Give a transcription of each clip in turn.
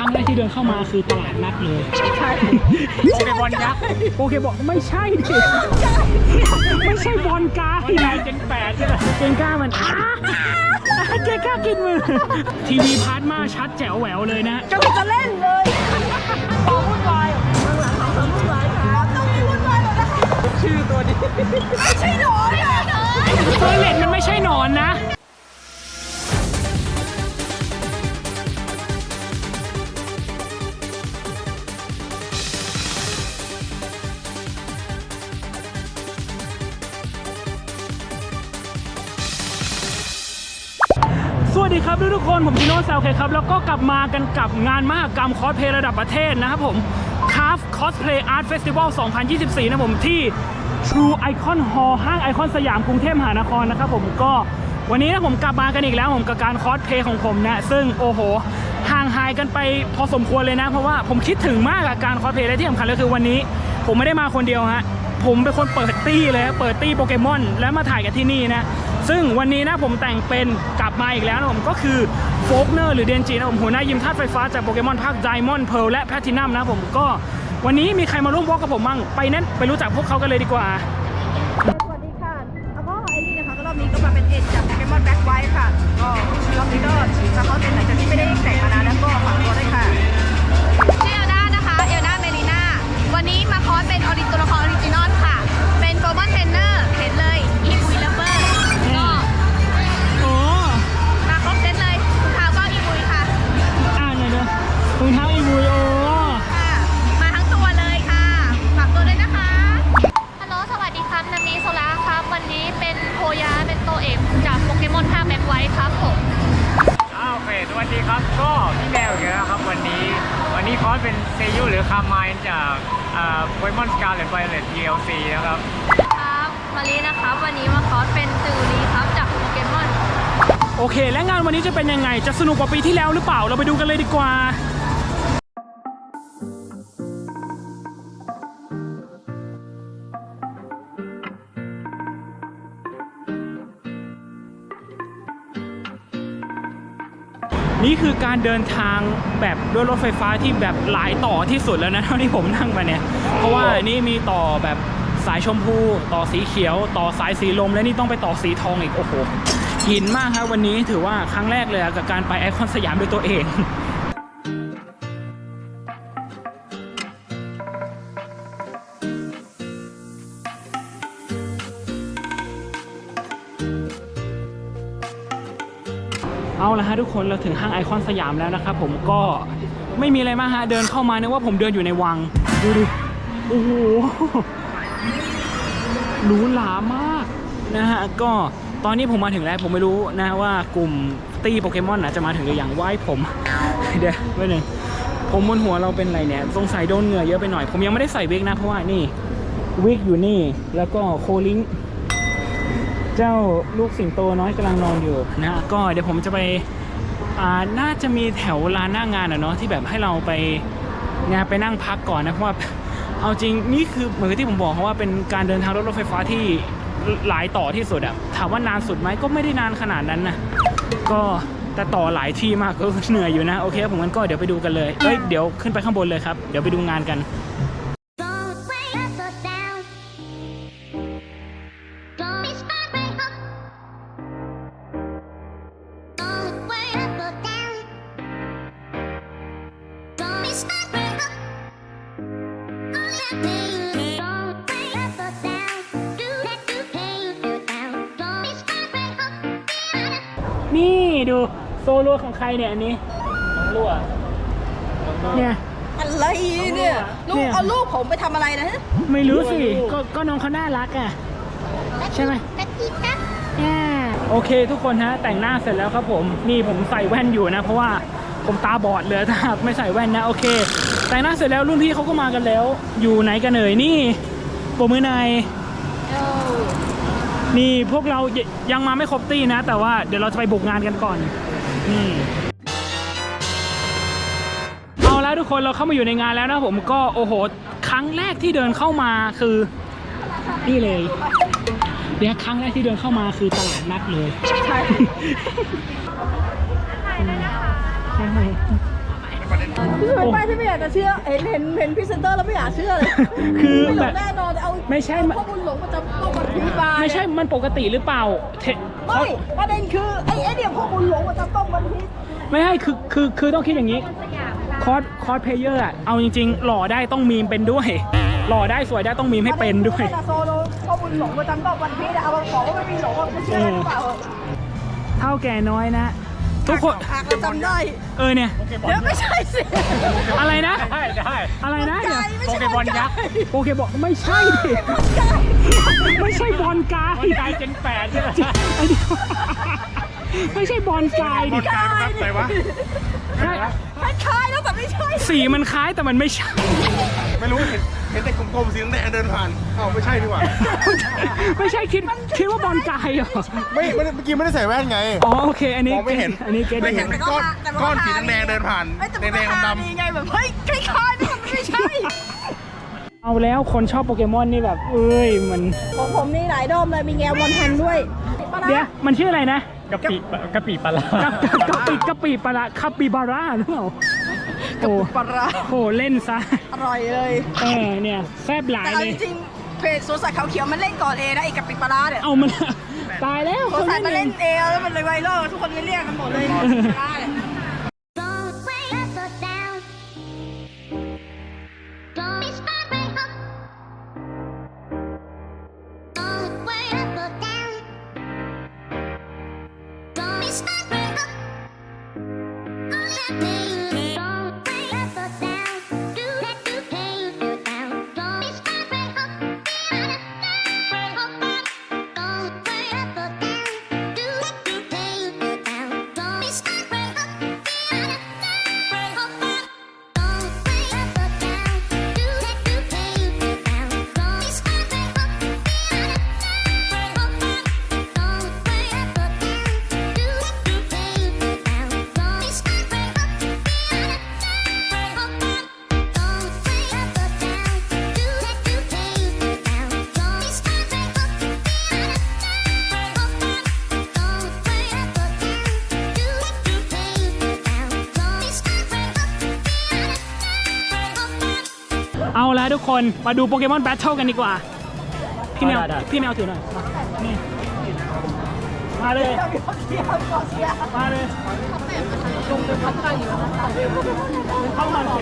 รั้งแรกที่เดินเข้ามาคือตลาดนัดเลยใช่โปเกบอลยักษ์โอเคบอกไม่ใช่ดิไม่ใช่บอลกาไงเจนแปดใช่ไหมเจนก้ามันอ้าเจนก้ากินมือ ทีวีพาร์ทมาชัดแจ๋วแหววเลยนะจะจะเล่นเลยความวุ่นวายข้างหลังของความวุ่นวายค่ะต้องมีวุ่นวายหมดนะคะชื่อตัวนี้ไม่ใช่หนอนอะเฟอร์เรนมันไม่ใช่หนอนนะ ดีครับทุกๆคนผมจิโน่แซวเคครับแล้วก็กลับมากันกับงานมหกรรมคอสเพลย์ระดับประเทศนะครับผม CAF Cosplay Art Festival 2024 นะผมที่ True Icon Hall ห้างไอคอนสยามกรุงเทพมหานครนะครับผมก็วันนี้นะผมกลับมากันอีกแล้วผมกับการคอสเพลย์ของผมเนะซึ่งโอ้โหห่างหายกันไปพอสมควรเลยนะ เพราะว่าผมคิดถึงมากกับการคอสเพลย์และที่สำคัญก็คือวันนี้ ผมไม่ได้มาคนเดียวฮะ ผมเป็นคนเปิดตี้เลยเปิดตี้โปเกมอนแล้วมาถ่ายกันที่นี่นะซึ่งวันนี้นะผมแต่งเป็นกลับมาอีกแล้วนะผมก็คือโฟกเนอร์หรือเดนจินะผมหัวหน้ายิมธาตุไฟฟ้าจากโปเกมอนภาคไดมอนด์เพลและแพทินัมนะผมก็วันนี้มีใครมาร่วมวอล์กกับผมบ้างไปนั้นไปรู้จักพวกเขากันเลยดีกว่าสวัสดีค่ะแล้วก็ไอ้นี่นะคะก็รอบนี้ก็มาเป็นเอ็ดจากโปเกมอนแบ็คไวท์ค่ะก็รอบนี้ก็มาเข้าเป็นไม่ไกว่าปีที่แล้วหรือเปล่าเราไปดูกันเลยดีกว่านี่คือการเดินทางแบบด้วยรถไฟฟ้าที่แบบหลายต่อที่สุดแล้วนะเท่าที่ผมนั่งมาเนี่ย เพราะว่านี่มีต่อแบบสายชมพู ต่อสีเขียว ต่อสายสีลม และนี่ต้องไปต่อสีทองอีก โอ้โห หินมากครับวันนี้ถือว่าครั้งแรกเลยกับการไปไอคอนสยามด้วยตัวเองเอาละฮะทุกคนเราถึงห้างไอคอนสยามแล้วนะครับผมก็ไม่มีอะไรมากฮะเดินเข้ามานึกว่าผมเดินอยู่ในวัง ดูดิโอ้โหหรูหรามากนะฮะก็ ตอนนี้ผมมาถึงแล้วผมไม่รู้นะว่ากลุ่มตีโปเกมอนนะจะมาถึงหรือยังไหว้ผม เดี๋ยวไว้หนึ่งผมบนหัวเราเป็นอะไรเนี่ยสงสัยโดนเหงื่อเยอะไปหน่อย ผมยังไม่ได้ใส่วิกนะเพราะว่านี่วิกอยู่นี่แล้วก็โคลิงเจ้าลูกสิงโตน้อยกำลังนอนอยู่นะก็เดี๋ยวผมจะไปอ่าน่าจะมีแถวลานหน้างานอะเนาะที่แบบให้เราไปงานไปนั่งพักก่อนนะเพราะว่าเอาจริงนี่คือเหมือนที่ผมบอกเขาะว่าเป็นการเดินทางรถรถไฟฟ้าที่ หลายต่อที่สุดอะถามว่านานสุดไหมก็ไม่ได้นานขนาดนั้นนะก็แต่ต่อหลายที่มากก็เหนื่อยอยู่นะโอเคผมงั้นก็เดี๋ยวไปดูกันเลยเอ้ยเดี๋ยวขึ้นไปข้างบนเลยครับเดี๋ยวไปดูงานกัน ดูโซโล่ของใครเนี่ยอันนี้น้องรั่วเนี่ย อะไรเนี่ยลูเนี่กย เอาลูกผมไปทำอะไรนะฮะไม่รู้สิ ก็ก็น้องเขาน่ารักอะ ใช่ไหมอ่าโอเคทุกคนฮะ แต่งหน้าเสร็จแล้วครับผม นี่ผมใส่แว่นอยู่นะ เพราะว่าผมตาบอดเลยถ้าหากไม่ใส่แว่นนะโอเค แต่งหน้าเสร็จแล้วรุ่นพี่เขาก็มากันแล้ว อยู่ไหนกันเอ่ยนี่โปรมือนาย นี่พวกเรายยังมาไม่ครบตี้นะ แต่ว่าเดี๋ยวเราจะไปบุกงานกันก่อน นี่เอาแล้วทุกคนเราเข้ามาอยู่ในงานแล้วนะผมก็โอ้โห ครั้งแรกที่เดินเข้ามาคือนี่เลยเดี๋ยวครั้งแรกที่เดินเข้ามาคือตลาดนัดเลย ใช่ใช่ คือเป็นป้ายที่ไม่อยากจะเชื่อ เห็นเห็นเห็นพรีเซนเตอร์แล้วไม่อยากเชื่อเลยคือแบบแน่นอนแต่เอาไม่ใช่ เอข้อมูลหลงประจำตัวบันทีบาไม่ใช่มันปกติหรือเปล่าเทไม่ประเด็นคือไอ้ไอ้เนี่ยข้อมูลหลงประจำตัวบันทีไม่ใช่คือคือคือต้องคิดอย่างนี้คอสคอสเพลเยอร์อะเอาจริงๆ หล่อได้ต้องมีมเป็นด้วย หล่อได้สวยได้ต้องมีมให้เป็นด้วย โซโลข้อมูลหลงประจำตัวบันรพีแต่เอามาบอกว่าไม่มีหลงอะกูเชื่อหรือเปล่า เท่าแก่น้อยนะ ทุกคนจำได้ เออเนี่ย เดี๋ยวไม่ใช่สิอะไรนะ ได้ได้อะไรนะไก่ไม่ใช่บอลยักษ์โอเคบอกไม่ใช่ดิไม่ใช่บอลกายคนไทยเจนแปดใช่ไหมไม่ใช่บอลกายดิไก่ครับไหนวะใช่คล้ายแล้วแบบไม่ใช่ สีมันคล้ายแต่มันไม่ใช่ ไม่รู้เห็น เห็นแต่กลมๆสีแดงเดินผ่านอ้าวไม่ใช่ดีกว่า ไม่ใช่คิดคิดว่าบอลกายเหรอ ไม่เมื่อกี้ไม่ได้ใส่แว่นไง อ๋อโอเค อันนี้มองไม่เห็น อันนี้เก็ตไม่เห็นเป็นก้อนแต่ก้อนสีแดงเดินผ่านเอ้แนแดก็งๆดำดีไงแบบเฮ้ยคล้ายๆมันไม่ใช่ เอาแล้วคนชอบโปเกมอนนี่แบบ เอ้ยมันของผมนี่หลายดอมเลยมีแงวมอนทันด้วยปนะเดี๋ยวมันชื่ออะไรนะกะปิกะปิปลาร้กะปิกะปิปลาร้คาปิบาร่าหรือเปล่า กระปุกปลาร้โหเล่นซะ อร่อยเลย เออเนี่ยแซ่บหลายแต่เอาจริงๆเพจสวนสัตว์เขาเขียวมันเล่นก่อนเอนะไอ้กับปิปลาร้เนี่ยเอามัน ตายแล้วสวนสัตว์มันเล่นเอแล้วมันเลยไวรัลทุกคนเรียกกันหมดเลยกระได้ย คนมาดูโปเกมอนแบทเทิลกันดีกว่า พี่แมวได้ได้ พี่แมวถือหน่อยนี่มาเลย มาเลยเข้ามาเลย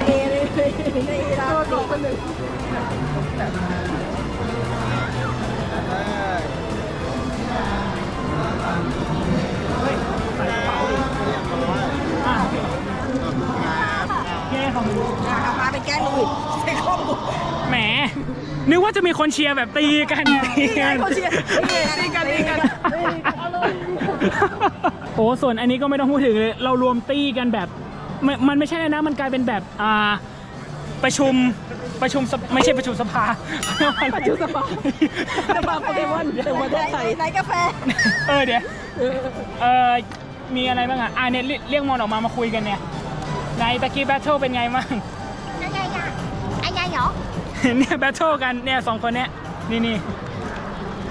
เฮ้ยใส่กระเป๋าดิอะเย้ของกลับมาเป็นแก้ลูกใส่ข้อมูล แหม นึกว่าจะมีคนเชียร์แบบตีกันตีกันเขาเชียร์ตีกันตีกันโอ้ส่วนอันนี้ก็ไม่ต้องพูดถึงเลย เรารวมตี้กันแบบมันมันไม่ใช่นะ มันกลายเป็นแบบอ่าประชุมประชุมสภไม่ใช่ประชุมสภา ประชุมสภาจะมาโปเกมอนถึงประเทศไทยไหนกาแฟ เออเดี๋ยวเออมีอะไรบ้างอะอ่าเนี่ยเรียเรียกมอนออกมามาคุยกันเนี่ยในตะกี้แบทเทิลเป็นไงบ้างอะไรอะอะไรเหรอ เนี่ยแบทเทิลกันเนี่ยสองคนเนี้ยนี่นี่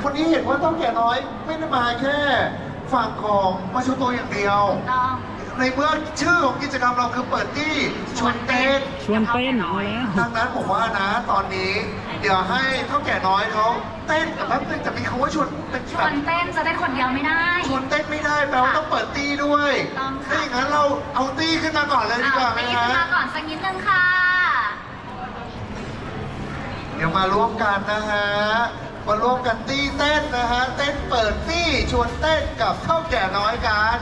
วันนี้เห็นว่าต้องแก่น้อยไม่ได้มาแค่ฝั่งของมาชูโตอย่างเดียว ต้องในเมื่อชื่อของกิจกรรมเราคือเปิดที่ชวนเต้นชวนเต้นเอาแล้วดังนั้นผมว่านะตอนนี้ เดี๋ยวให้เท่าแก่น้อยเขาเต้นแต่แป๊บนึงจะมีคำว่าชวนเป็นชแบวบนเต้นจะได้คนเดียวไม่ได้ ชวนเต้นไม่ได้แปลว่าต้องเปิดตี้ด้วยต้องค่ะ ถ้าอย่างนั้นเราเอาตี้ขึ้นมาก่อนเลยดีกว่าไหมตีฮะขึ้นมาก่อนสักนิดนึงค่ะ เดี๋ยวมาร่วมกันนะฮะ มาร่วมกันตีเต้นนะฮะ เต้นเปิดตี้ชวนเต้นกับเท่าแก่น้อยกัน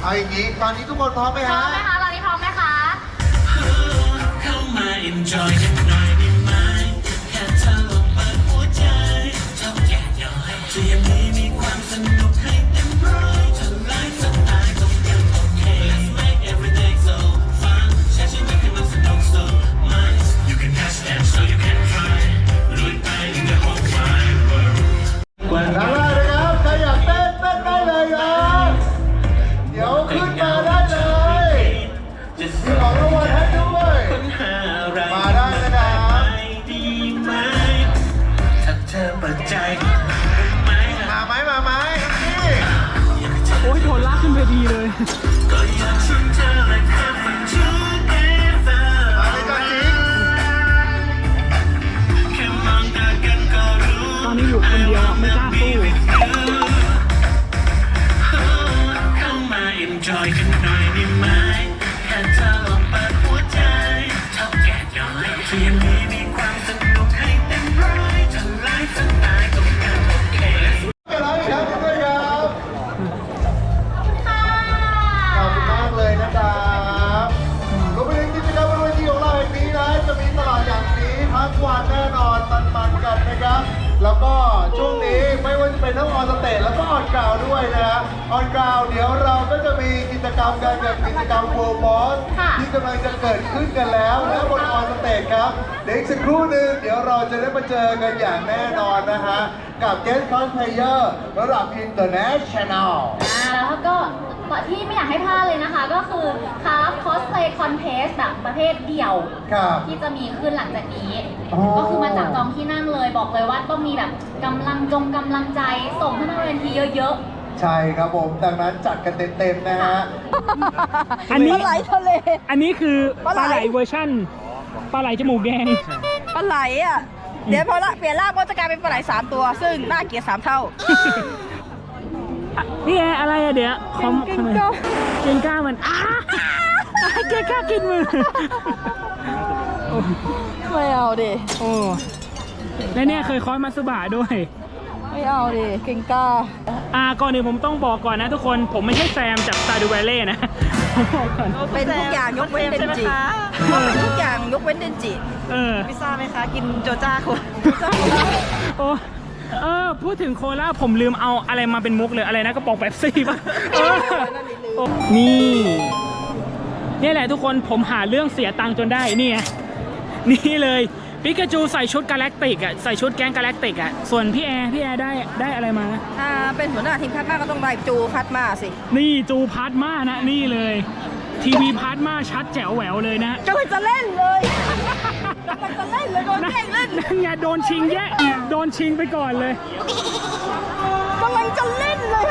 เอาอย่างนี้ ตอนนี้ทุกคนพร้อมไหมพร้อฮะ มไหมคะตอนนี้พร้อมไหมคะ เข้ามา enjoy กันหน่อยได้ไหมแค่เธอลองเปิดหัวใจเท่าแก่น้อยจะยังมีมี ออนกราวเดี๋ยวเราก็จะมีกิจกรรมกันแบบกิจกรรมโวลบอสที่กำลังจะเกิดขึ้นกันแล้วนะบนออนสเตจครับ เดี๋ยวอีกสักครู่หนึ่งเดี๋ยวเราจะได้มาเจอกันอย่างแน่นอนนะฮะ กับ Guest Cosplayer ระดับ International อ่าแล้วก็ที่ไม่อยากให้พลาดเลยนะคะ ก็คือคราฟคอสเพลย์คอนเทสแบบประเภทเดี่ยว ครับ ที่จะมีขึ้นหลังจากนี้ อ๋อ ก็คือมาจับจองที่นั่งเลยบอกเลยว่าต้องมีแบบกำลังจงกำลังใจส่งขึ้นมาเวทีเยอะ ใช่ครับผม ดังนั้นจัดกันเต็มๆนะฮะ อันนี้ปลาไหลทะเล อันนี้คือปปลาลาไหไหลลเวอร์ชั่นปลาไหลจมูกแดง ปลาไหลอะ เดี๋ยวพอละเปลี่ยนร่างก็จะกลายเป็นปลาไหลสามตัว ซึ่งน่าเกลียดสามเท่า นี่ไงอะไรอะเดี๋ยวคอมเก่งก้า เก่งกล้ามันอ้าเก่งกล้ากินมือโอ้ไม่เอาดิ โอ้และเนี่ยเคยคอสมาสบะด้วย ไม่เอาดิเก่งกล้า อ่าก่อนอื่นผมต้องบอกก่อนนะทุกคนผมไม่ใช่แซมจาก Stardew Valley นะผมบอกก่อน เป็นทุกอย่างยกเว้นเดนจิเขาเป็นทุกอย่างยกเว้นเดนจิ เออ พิซซ่าไหมคะ กินโจจ้าคุณโอ้เออ พูดถึงโคลาผมลืมเอาอะไรมาเป็นมุกเลยอะไรนะกระป๋องแป๊บซี่ป่ะเออโอ้นี่นี่แหละทุกคนผมหาเรื่องเสียตังค์จนได้นี่ไงนี่เลย ปิกาจูใส่ชุดกาแล็กติกอะใส่ชุดแก๊งกาแล็กติกอะส่วนพี่แอร์พี่แอร์ได้ได้อะไรมา อ่าเป็นหัวหน้าทีมคัดมาก็ต้องได้จูคัดมาสิ นี่จูพาร์ทมานะนี่เลย ทีวีพาร์ทมาชัดแจ๋วแหววเลยนะกำลังจะเล่นเลยกำลังจะเล่นเลยโดนแย่งเล่นนั่นไงโดนชิงแย่โดนชิงไปก่อนเลยกำลังจะเล่นเลย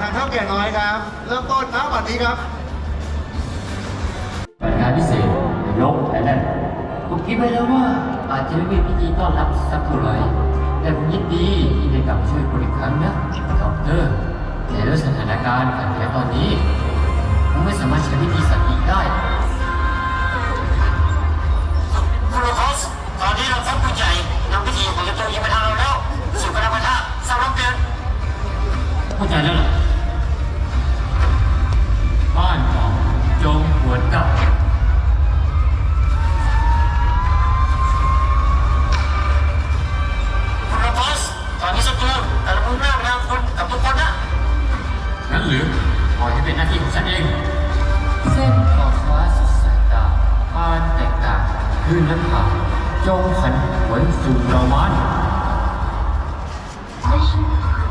ทางเท่าแก่น้อยครับ เริ่มต้นนะวันนี้ครับงานพิเศษยกแต่นั่นผมคิดไว้แล้วว่าอาจจะไม่มีพิธีต้อนรับสักเท่าไหร่แต่ผมยินดีที่ได้กลับมาช่วยคุณอีกครั้งนะด็อกเตอร์แต่ด้วยสถานการณ์ขัดแย้งตอนนี้ผมไม่สามารถใช้พิธีสันติได้คุณลูคอสตอนนี้เราพบผู้ใหญ่นำพิธีของตัวยิงไปทางเราแล้วสู่กระดาษพันธะสำหรับเดือนเข้าใจแล้วล่ะ บ้านของจงหวนกลับคุณลูคอสตอนนี้ศัตรูแต่ละมุ่งหน้าไปทางคุณกับทุกคนนะงั้นหรือปล่อยให้เป็นหน้าที่ของฉันเอง เส้นขอบฟ้าสุดสายตาผ่านแตกต่างคือน้ำผาจงหันหวนสู่เรามัน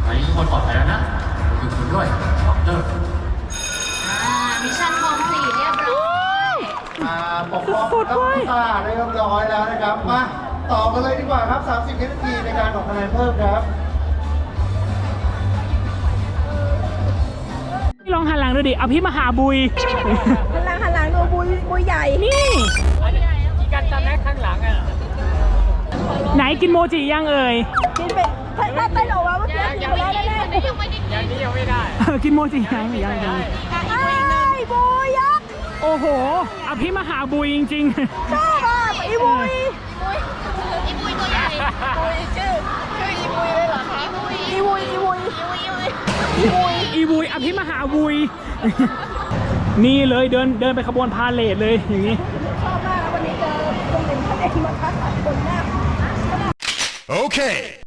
ตอนนี้ทุกคนปลอดภัยแล้วนะรวมถึงคุณด้วยด็อกเตอร์ ๆ อ่า มิชชั่นคอมพลีทเรียบร้อย อ่า ปกป้องนักกีฬาได้เรียบร้อยแล้วนะครับ มาต่อกันเลยดีกว่าครับ 30วินาทีในการขอกคะแนนเพิ่มครับลองหันหลังดูดิเอภิมาหาบุย หันหลังหันหลังดูบุยบุยใหญ่ นี่ กันตะแม็กข้างหลังอะ ไหนกินโมจิยังเอ่ย กินไปถ้าถ้าเต้นออกมาเมื่อกี้กินไปแล้แน่ยังไม่ได้กินอย่างนี้ยังไม่ได้ กินโมจิยังยังยัง ไอ้บุยยักษ์ โอ้โห อภิมหาบุยจริงชอบอะอีบุยอีบุยตัวใหญ่บุยชื่อชื่ออีบุยเลยเหรอคะอีบุยอีบุยๆอีบุยอภิมหาบุย นี่เลยเดินเดินไปขบวนพาเลทเลยอย่างนี้ ชอบมากนะวันนี้เจอตรงหนึ่งทะเลมาคัดหลายคนมาก Okay. นาฬิกาไม่ยืมเพื่อนนะค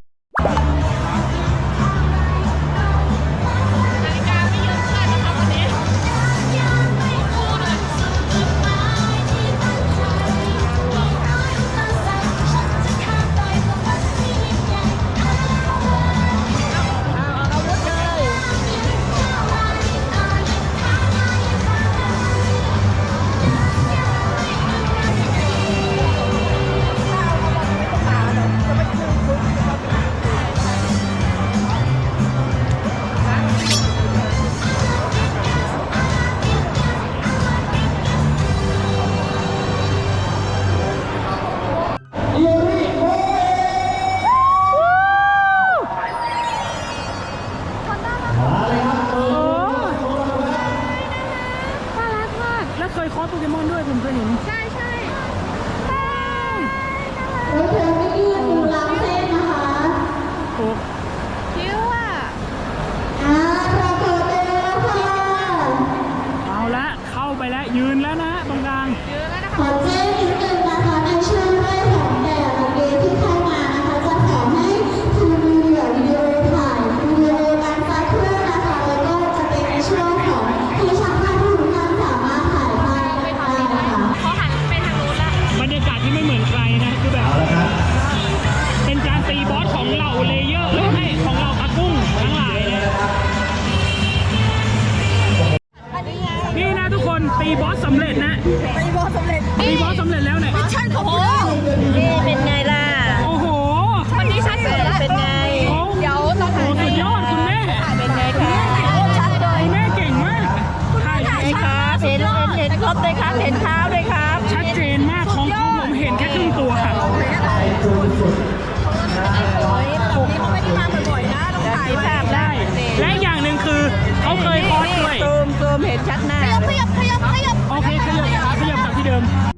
และอีกอย่างหนึ่งคือเขาเคยคอร์วยเติมเติมเห็นชัดหน้า ขยับขยับขยับโอเคขยับขยับจากที่เดิม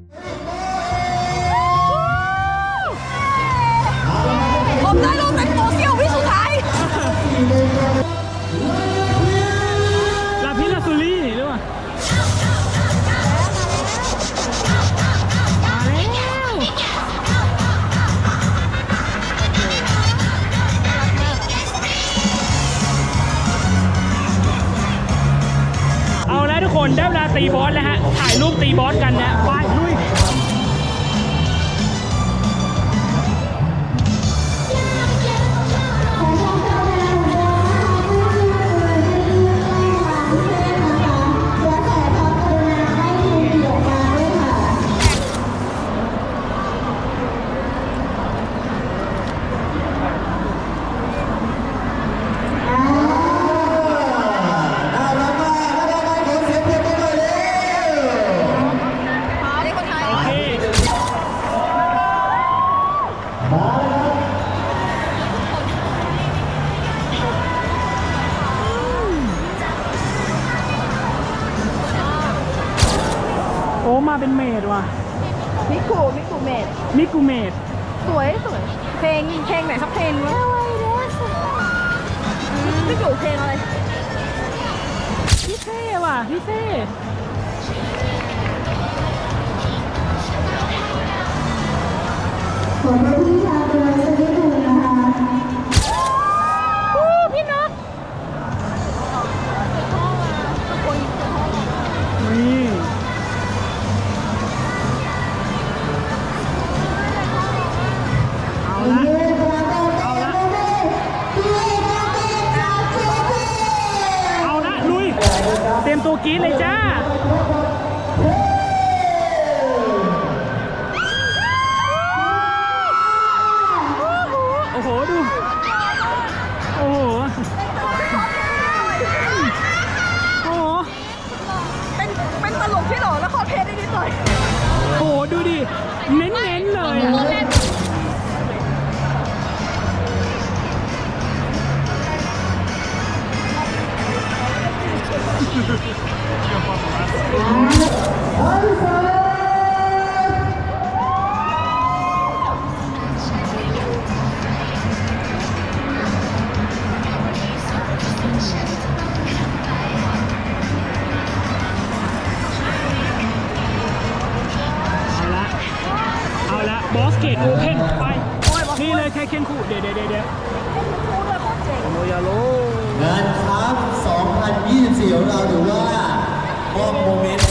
อยู่เพลงอะไรพี่เซ่ว่ะพี่เซ่ขอบคุณ กี้เลยจ้า bom momento.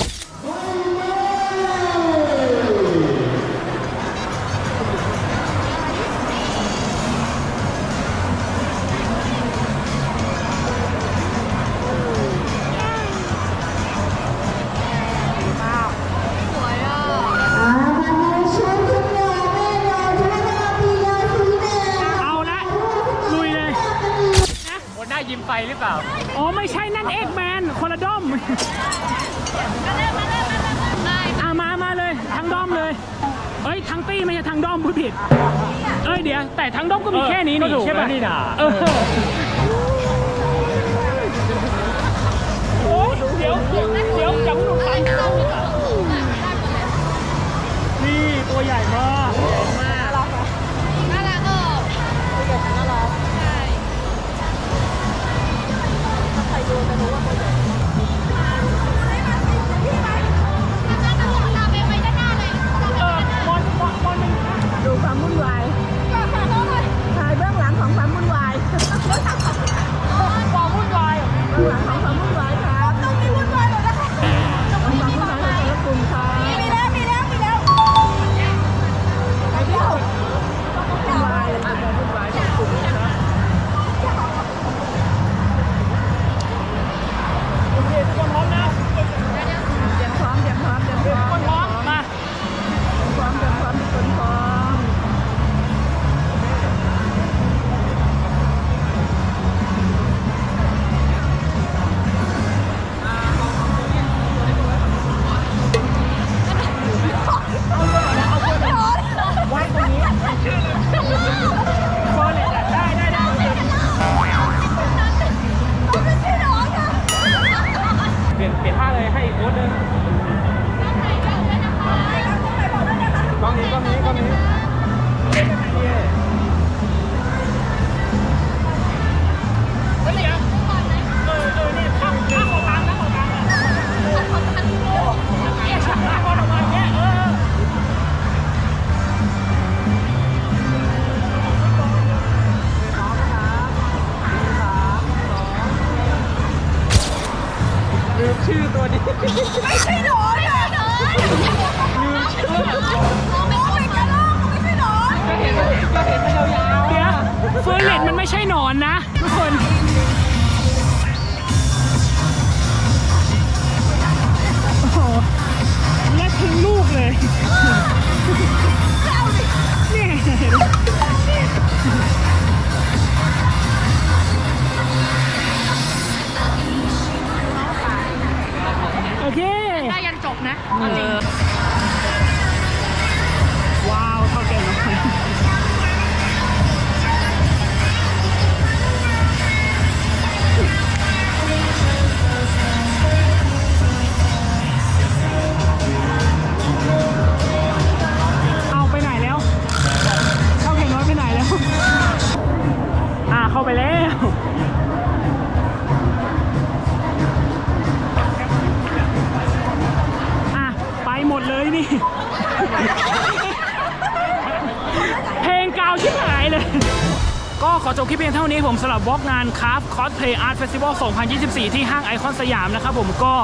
วอล์กงานคราฟคอสเพลย์อาร์ตเฟสติวัล 2024 ที่ห้างไอคอนสยามนะครับผมก็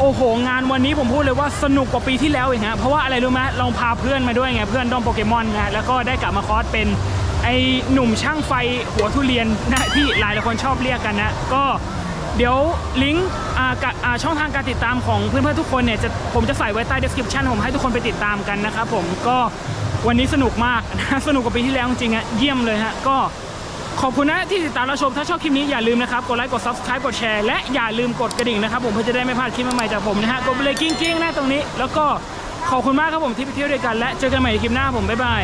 โอ้โห งานวันนี้ผมพูดเลยว่าสนุกกว่าปีที่แล้วอีกฮะเพราะว่าอะไรรู้ไหมเราพาเพื่อนมาด้วยไงเพื่อนด้อมโปเกมอนนะแล้วก็ได้กลับมาคอสเป็นไอหนุ่มช่างไฟหัวทุเรียนนะที่หลายหลายคนชอบเรียกกันนะก็เดี๋ยวลิงก์ช่องทางการติดตามของเพื่อนๆทุกคนเนี่ยจะผมจะใส่ไว้ใต้ description ผมให้ทุกคนไปติดตามกันนะครับผมก็วันนี้สนุกมากนะสนุกกว่าปีที่แล้วจริงๆฮะเยี่ยมเลยฮะก็ ขอบคุณนะที่ติดตามรับชมถ้าชอบคลิปนี้อย่าลืมนะครับ กดไลค์กด subscribe กดแชร์และอย่าลืมกดกระดิ่งนะครับผมเพื่อจะได้ไม่พลาดคลิปใหม่ๆจากผมนะฮะกดไปเลยกิ้งกิ้งๆนะตรงนี้ แล้วก็ขอบคุณมากครับผมที่ไปเที่ยวด้วยกันและเจอกันใหม่ในคลิปหน้าผมบ๊ายบาย